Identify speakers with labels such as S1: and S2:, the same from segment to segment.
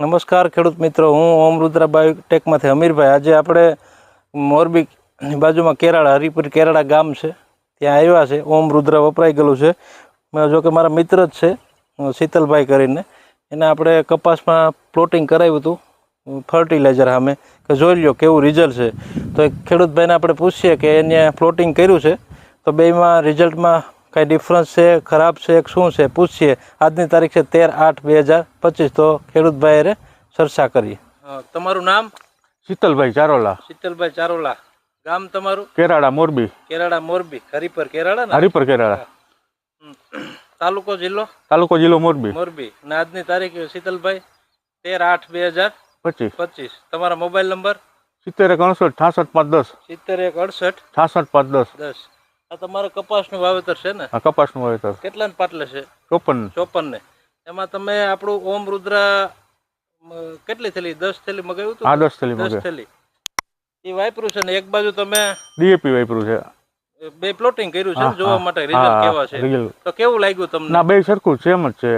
S1: નમસ્કાર ખેડૂત મિત્રો, હું ઓમ રુદ્રા બાયોટેકમાંથી અમીરભાઈ. આજે આપણે મોરબી બાજુમાં કેરાળા, હરિપુર કેરાળા ગામ છે. ત્યાં આવ્યા છે. ઓમ રુદ્ર વપરાઈ ગયેલું છે. જો કે મારા મિત્ર જ છે, શીતલભાઈ કરીને. એને આપણે કપાસમાં પ્લોટિંગ કરાવ્યું હતું, ફર્ટિલાઇઝર સામે, કે જોઈ લ્યો કેવું રિઝલ્ટ છે. તો ખેડૂતભાઈને આપણે પૂછીએ કે એને પ્લોટિંગ કર્યું છે, તો બેમાં રિઝલ્ટમાં કાંઈ ડિફરન્સ છે ખરાબ છે કે શું છે પૂછીએ. આજની તારીખ છે તેર આઠ બે હજાર પચીસ. તો ખેડૂતભાઈ ચર્ચા કરીએ. તમારું નામ?
S2: શીતલભાઈ ચારોલા.
S1: શીતલભાઈ ચારોલા. ગામ તમારું?
S2: કેરાળા મોરબી.
S1: કેરાળા મોરબી. હરિપર કેરાળા ને?
S2: હરિપર કેરાળા
S1: તાલુકો જિલ્લો?
S2: તાલુકો જિલ્લો મોરબી.
S1: મોરબી. ને આજની તારીખ શીતલભાઈ તેર આઠ બે હજાર
S2: પચીસ.
S1: પચીસ. તમારા મોબાઈલ નંબર?
S2: સિત્તેર એક અડસઠ છાસઠ પાંચ દસ.
S1: સિત્તેર એક અડસઠ
S2: છાસઠ પાંચ દસ.
S1: દસ. તમારા કપાસનું વાવેતર છે ને?
S2: કપાસનું વાવેતર.
S1: કેટલાને પાટલે છે?
S2: ચોપન
S1: ચોપન ને એમાં તમે આપણું ઓમ રુદ્રા કેટલી થેલી? દસ થેલી મગાવ્યું હતું?
S2: આ દસ થેલી
S1: દસ થેલી. એ વાપર્યું છે ને એક બાજુ તમે
S2: ડીએપી વાપર્યું છે.
S1: બે પ્લોટિંગ કર્યું છે જોવા માટે રિઝલ્ટ કેવા છે? તો કેવું લાગ્યું તમને?
S2: ના બે સરખું જ છે એમ જ છે.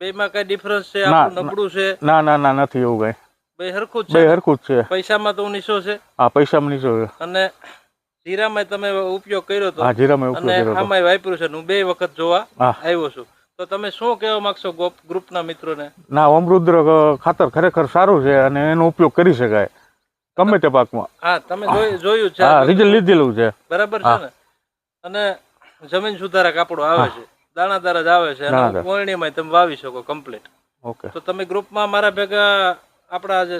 S1: બેમાં કઈ ડિફરન્સ છે? આપણું નબળું છે?
S2: ના ના ના નથી એવું કઈ.
S1: બે સરખું જ
S2: બે
S1: છે?
S2: સરખું જ છે.
S1: પૈસામાં તો નીચો છે?
S2: આ પૈસામાં નીચો છે.
S1: અને જીરામાં તમે ઉપયોગ કર્યો હતો
S2: હા જીરામાં ઉપયોગ કર્યો હતો
S1: આમાં વાપર્યું છે હું બે વખત જોવા આવ્યો છું. તો તમે શું કહેવા માંગશો ગ્રુપના મિત્રોને?
S2: ના અમૃદ્ર ખાતર ખરેખર સારું છે અને એનો ઉપયોગ કરી શકાય. ગમે તે પાકમાં.
S1: હા તમે જોયું છે.
S2: હા રિઝલ્ટ લીધેલું છે.
S1: બરાબર છે ને? અને જમીન સુધારક કાપડો આવે છે. દાણાદાર જ આવે છે અને
S2: દાણાદાર.
S1: તમે વાવી શકો કમ્પ્લીટ
S2: ઓકે.
S1: તો તમે ગ્રુપમાં મારા ભેગા આપણા જે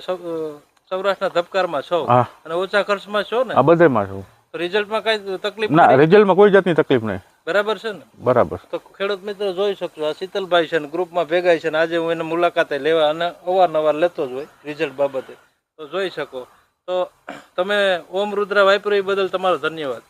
S1: સૌરાષ્ટ્રના ધબકારમાં છો અને ઓછા ખર્ચમાં છો ને?
S2: આ બધામાં છું.
S1: રિઝલ્ટમાં કઈ તકલીફ
S2: ના રિઝલ્ટમાં કોઈ જાતની તકલીફ નહીં.
S1: બરાબર છે ને?
S2: બરાબર.
S1: તો ખેડૂત મિત્રો જોઈ શકશો આ શીતલભાઈ છે ને ગ્રુપમાં ભેગા છે ને આજે હું એને મુલાકાતે લેવા અને અવારનવાર લેતો જ હોય રિઝલ્ટ બાબતે. તો જોઈ શકો. તો તમે ઓમ રુદ્રા વાપરો એ બદલ તમારો ધન્યવાદ.